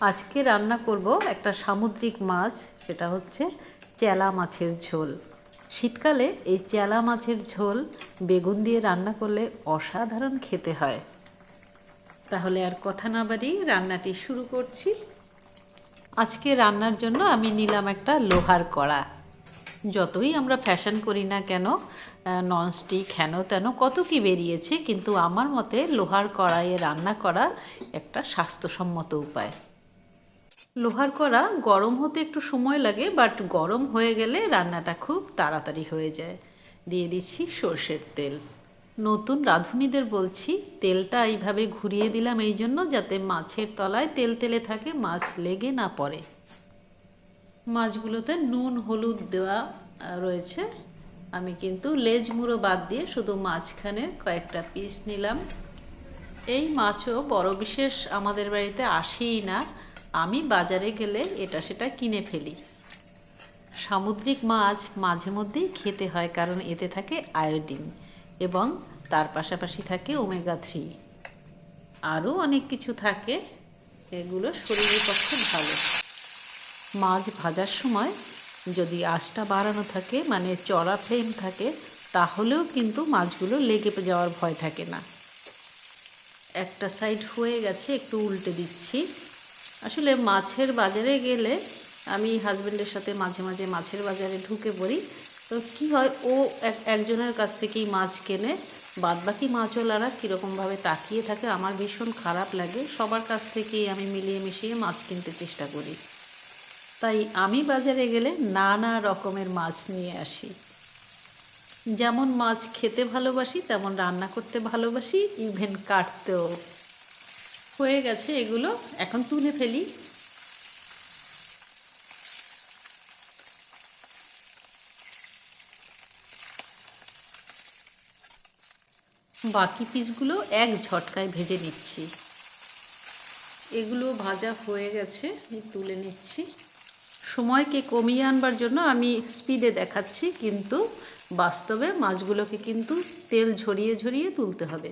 আজকে রান্না করব একটা সামুদ্রিক মাছ, সেটা হচ্ছে চেলা মাছের ঝোল। শীতকালে এই চেলা মাছের ঝোল বেগুন দিয়ে রান্না করলে অসাধারণ খেতে হয়। তাহলে আর কথা না বাড়ি রান্নাটি শুরু করছি। আজকে রান্নার জন্য আমি নিলাম একটা লোহার কড়া। যতই আমরা ফ্যাশন করি না কেন ননস্টিক হেন তেন, কত কি বেরিয়েছে, কিন্তু আমার মতে লোহার কড়াইয়ে রান্না করা একটা স্বাস্থ্যসম্মত উপায়। লোহার কড়া গরম হতে একটু সময় লাগে বাট গরম হয়ে গেলে রান্নাটা খুব তাড়াতাড়ি হয়ে যায়। দিয়ে দিচ্ছি সর্ষের তেল। নতুন রাঁধুনিদের বলছি, তেলটা এইভাবে ঘুরিয়ে দিলাম এই জন্য যাতে মাছের তলায় তেল তেলে থাকে, মাছ লেগে না পড়ে। মাছগুলোতে নুন, হলুদ দেওয়া রয়েছে। আমি কিন্তু লেজ মুড়ো বাদ দিয়ে শুধু মাঝখানের কয়েকটা পিস নিলাম। এই মাছও বড় বিশেষ আমাদের বাড়িতে আসেই না। আমি বাজারে গেলে এটা সেটা কিনে ফেলি। সামুদ্রিক মাছ মাঝে মধ্যেই খেতে হয় কারণ এতে থাকে আয়োডিন এবং তার পাশাপাশি থাকে ওমেগা থ্রি আরও অনেক কিছু থাকে। এগুলো শরীরের পক্ষে ভালো। মাছ ভাজার সময় যদি আঁচটা বাড়ানো থাকে মানে চড়া ফ্লেম থাকে, তাহলেও কিন্তু মাছগুলো লেগে যাওয়ার ভয় থাকে না। একটা সাইড হয়ে গেছে, একটু উল্টে দিচ্ছি। আসলে মাছের বাজারে গেলে আমি হাজব্যান্ডের সাথে মাঝে মাঝে মাছের বাজারে ঢুকে পড়ি। তো কি হয়, ও এক একজনের কাছ থেকেই মাছ কেনে, বাদবাকি মাছওয়ালারা কীরকমভাবে তাকিয়ে থাকে, আমার ভীষণ খারাপ লাগে। সবার কাছ থেকেই আমি মিলিয়ে মিশিয়ে মাছ কিনতে চেষ্টা করি। তাই আমি বাজারে গেলে নানা রকমের মাছ নিয়ে আসি। যেমন মাছ খেতে ভালোবাসি, তেমন রান্না করতে ভালোবাসি ইভেন কাটতেও। হয়ে গেছে এগুলো, এখন তুলে ফেলি। বাকি পিসগুলো এক ঝটকায় ভেজে নিচ্ছি। এগুলো ভাজা হয়ে গেছে এই তুলে নিচ্ছি। সময়কে কমিয়ে আনবার জন্য আমি স্পিডে দেখাচ্ছি, কিন্তু বাস্তবে মাছগুলোকে কিন্তু তেল ঝরিয়ে ঝরিয়ে তুলতে হবে।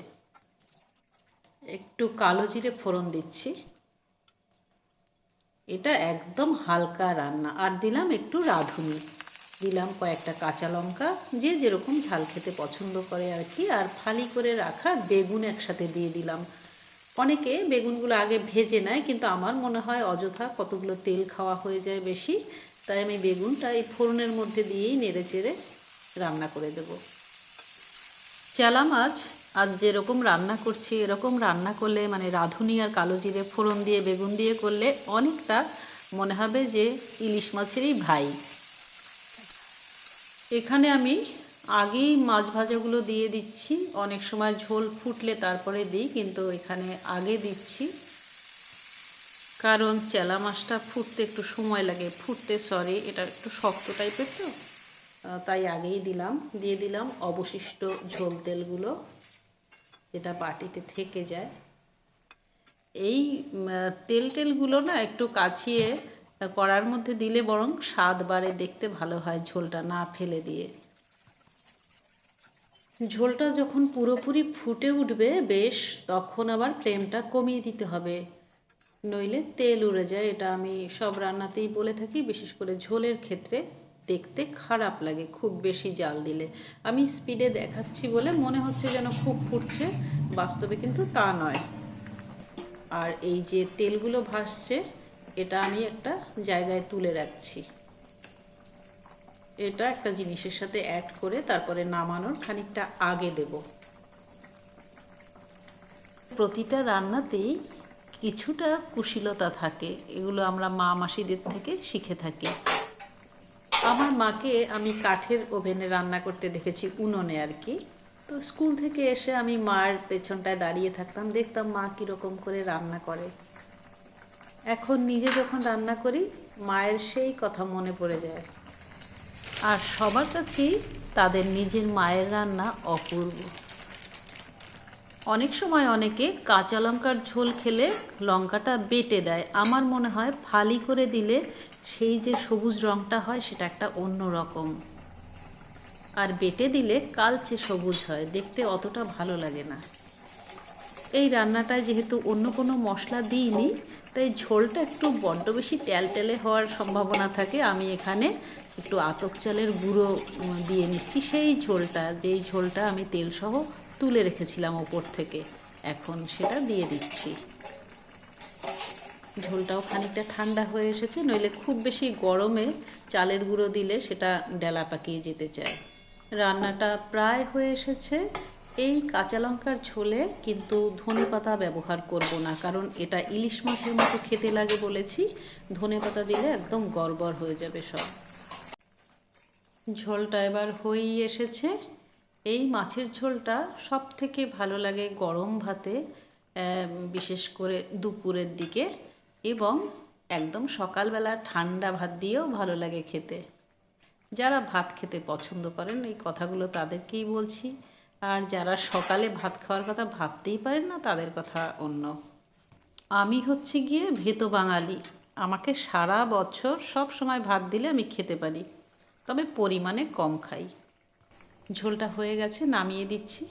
একটু কালো জিরে ফোড়ন দিচ্ছি। এটা একদম হালকা রান্না। আর দিলাম একটু রাঁধুনি। দিলাম কয়েকটা কাঁচা লঙ্কা, যে যেরকম ঝাল খেতে পছন্দ করে আর কি। আর ফালি করে রাখা বেগুন একসাথে দিয়ে দিলাম। অনেকে বেগুনগুলো আগে ভেজে নেয়, কিন্তু আমার মনে হয় অযথা কতগুলো তেল খাওয়া হয়ে যায় বেশি। তাই আমি বেগুনটা এই ফোড়নের মধ্যে দিয়েই নেড়ে চেড়ে রান্না করে দেব। চেলা মাছ আজ যেরকম রান্না করছি, এরকম রান্না করলে মানে রাঁধুনি আর কালো জিরে ফোড়ন দিয়ে, বেগুন দিয়ে করলে অনেকটা মনে হবে যে ইলিশ মাছেরই ভাই। এখানে আমি আগেই মাছ ভাজাগুলো দিয়ে দিচ্ছি। অনেক সময় ঝোল ফুটলে তারপরে দিই, কিন্তু এখানে আগে দিচ্ছি। কারণ চেলা মাছটা ফুটতে একটু সময় লাগে। ফুটতে সরি এটা একটু শক্ত টাইপের তো। তাই আগেই দিলাম। দিয়ে দিলাম অবশিষ্ট ঝোল তেলগুলো, যেটা বাটিতে থেকে যায়। এই তেল টেলগুলো না একটু কাছিয়ে কড়ার মধ্যে দিলে বরং স্বাদ বাড়ে, দেখতে ভালো হয় ঝোলটা না ফেলে দিয়ে। ঝোলটা যখন পুরোপুরি ফুটে উঠবে, বেশ, তখন আবার ফ্লেমটা কমিয়ে দিতে হবে। নইলে তেল উড়ে যায়, এটা আমি সব রান্নাতেই বলে থাকি, বিশেষ করে ঝোলের ক্ষেত্রে। দেখতে খারাপ লাগে, খুব বেশি জাল দিলে। আমি স্পিডে দেখাচ্ছি বলে মনে হচ্ছে যেন খুব ফুটছে, বাস্তবে কিন্তু তা নয়। আর এই যে তেলগুলো ভাসছে, এটা আমি একটা জায়গায় তুলে রাখছি। এটা একটা জিনিসের সাথে অ্যাড করে তারপরে নামানোর খানিকটা আগে দেব। প্রতিটা রান্নাতেই কিছুটা কুশীলতা থাকে, এগুলো আমরা মা মাসিদের থেকে শিখে থাকি। আমার মাকে আমি কাঠের ওভেনে রান্না করতে দেখেছি উনুনে আর কি। তো স্কুল থেকে এসে আমি মার পেছনটায় দাঁড়িয়ে থাকতাম, দেখতাম মা কীরকম করে রান্না করে। এখন নিজে যখন রান্না করি, মায়ের সেই কথা মনে পড়ে যায়। আর সবার কাছেই তাদের নিজের মায়ের রান্না অপূর্ব। অনেক সময় অনেকে কাঁচা লঙ্কার ঝোল খেলে লঙ্কাটা বেটে দেয়। আমার মনে হয় ফালি করে দিলে সেই যে সবুজ রঙটা হয় সেটা একটা অন্য রকম। আর বেটে দিলে কালচে সবুজ হয়, দেখতে অতটা ভালো লাগে না। এই রান্নাটায় যেহেতু অন্য কোনো মশলা দিইনি, তাই ঝোলটা একটু বড্ড বেশি টেলটেলে হওয়ার সম্ভাবনা থাকে। আমি এখানে একটু আতপ চালের গুঁড়ো দিয়ে নিচ্ছি। সেই ঝোলটা, যেই ঝোলটা আমি তেলসহ তুলে রেখেছিলাম ওপর থেকে, এখন সেটা দিয়ে দিচ্ছি। ঝোলটাও খানিকটা ঠান্ডা হয়ে এসেছে, নইলে খুব বেশি গরমে চালের গুঁড়ো দিলে সেটা ডেলা পাকিয়ে যেতে চায়। রান্নাটা প্রায় হয়ে এসেছে। এই কাঁচা লঙ্কার ঝোলে কিন্তু ধনে পাতা ব্যবহার করব না, কারণ এটা ইলিশ মাছের মতো খেতে লাগে বলেছি। ধনে পাতা দিলে একদম গড়বড় হয়ে যাবে সব। ঝোলটা এবার হয়েই এসেছে। এই মাছের ঝোলটা সব থেকে ভালো লাগে গরম ভাতে বিশেষ করে দুপুরের দিকে এবং একদম সকালবেলা ঠান্ডা ভাত দিয়েও ভালো লাগে খেতে। যারা ভাত খেতে পছন্দ করেন, এই কথাগুলো তাদেরকেই বলছি। আর যারা সকালে ভাত খাওয়ার কথা ভাবতেই পারেন না, তাদের কথা অন্য। আমি হচ্ছে গিয়ে ভেতো বাঙালি। আমাকে সারা বছর সব সময় ভাত দিলে আমি খেতে পারি। তবে পরিমাণে কম খাই। ঝোলটা হয়ে গেছে নামিয়ে দিচ্ছি।